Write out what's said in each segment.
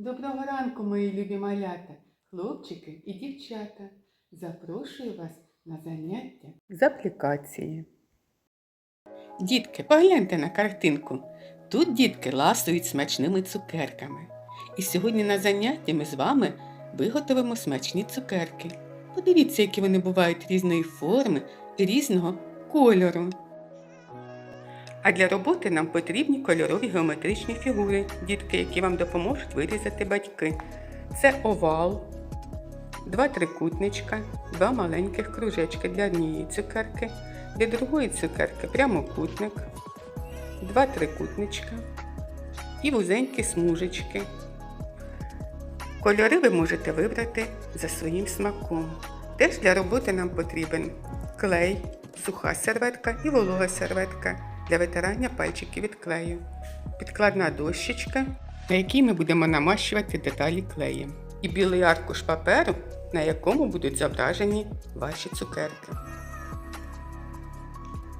Доброго ранку, мої любі малята, хлопчики і дівчата. Запрошую вас на заняття з аплікації. Дітки, погляньте на картинку. Тут дітки ласують смачними цукерками. І сьогодні на занятті ми з вами виготовимо смачні цукерки. Подивіться, які вони бувають різної форми і різного кольору. А для роботи нам потрібні кольорові геометричні фігури, дітки, які вам допоможуть вирізати батьки. Це овал, два трикутничка, два маленьких кружечки для однієї цукерки, для другої цукерки прямокутник, два трикутничка і вузенькі смужечки. Кольори ви можете вибрати за своїм смаком. Теж для роботи нам потрібен клей, суха серветка і волога серветка для витирання пальчиків від клею, підкладна дощечка, на якій ми будемо намащувати деталі клеєм, і білий аркуш паперу, на якому будуть зображені ваші цукерки.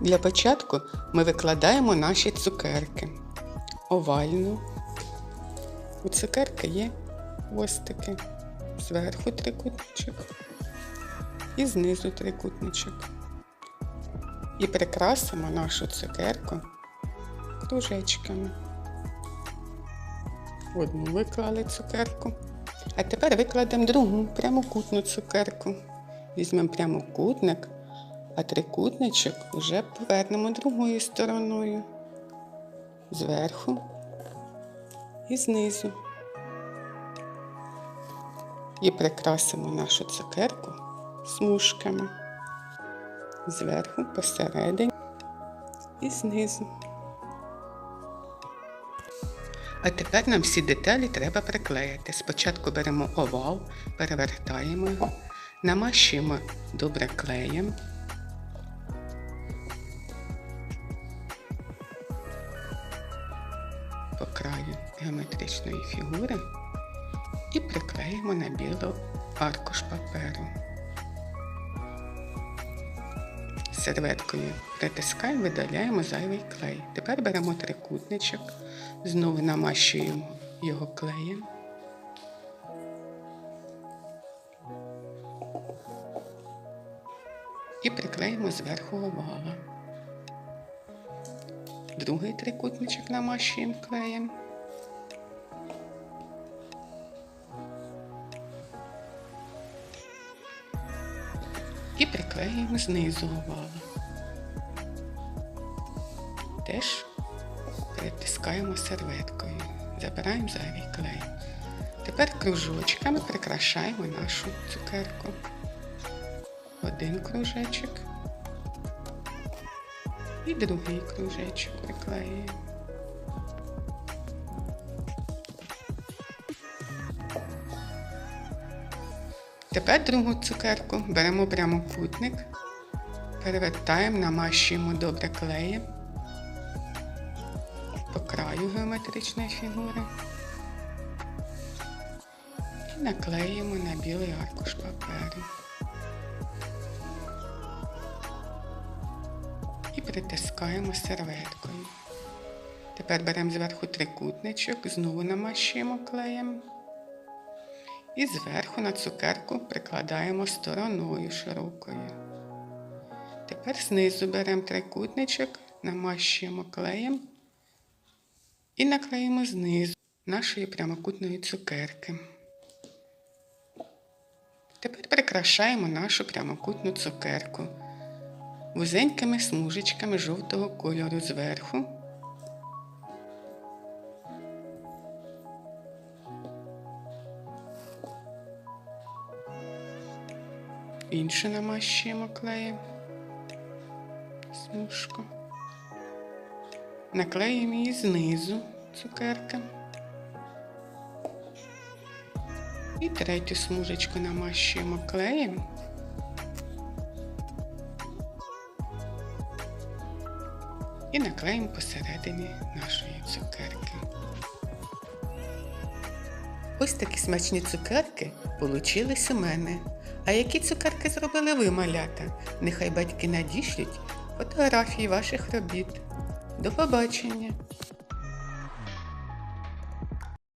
Для початку ми викладаємо наші цукерки овальну. У цукерки є хвостики, зверху трикутничок і знизу трикутничок. І прикрасимо нашу цукерку кружечками. Одну виклали цукерку. А тепер викладемо другу прямокутну цукерку. Візьмемо прямокутник, а трикутничок вже повернемо другою стороною. Зверху і знизу. І прикрасимо нашу цукерку смужками зверху, посередині і знизу. А тепер нам всі деталі треба приклеїти. Спочатку беремо овал, перевертаємо його, намащуємо добре клеєм. По краю геометричної фігури і приклеїмо на білу аркуш паперу. Серветкою притискаємо, видаляємо зайвий клей. Тепер беремо трикутничок, знову намащуємо його клеєм. І приклеїмо зверху овала. Другий трикутничок намащуємо клеєм. І приклеюємо знизу овала. Теж притискаємо серветкою, забираємо зайвий клей. Тепер кружочками прикрашаємо нашу цукерку. Один кружечок і другий кружечок приклеюємо. Тепер другу цукерку беремо прямокутник, перевертаємо, намащуємо добре клеєм по краю геометричної фігури і наклеїмо на білий аркуш паперу. І притискаємо серветкою. Тепер беремо зверху трикутничок, знову намащуємо клеєм. І зверху на цукерку прикладаємо стороною широкою. Тепер знизу беремо трикутничок, намащуємо клеєм і наклеїмо знизу нашої прямокутної цукерки. Тепер прикрашаємо нашу прямокутну цукерку вузенькими смужечками жовтого кольору зверху. Іншу намащуємо клеєм смужку. Наклеїмо її знизу цукерки. І третю смужечку намащуємо клеєм. І наклеїмо посередині нашої цукерки. Ось такі смачні цукерки получились у мене. А які цукерки зробили ви, малята? Нехай батьки надішлють фотографії ваших робіт. До побачення!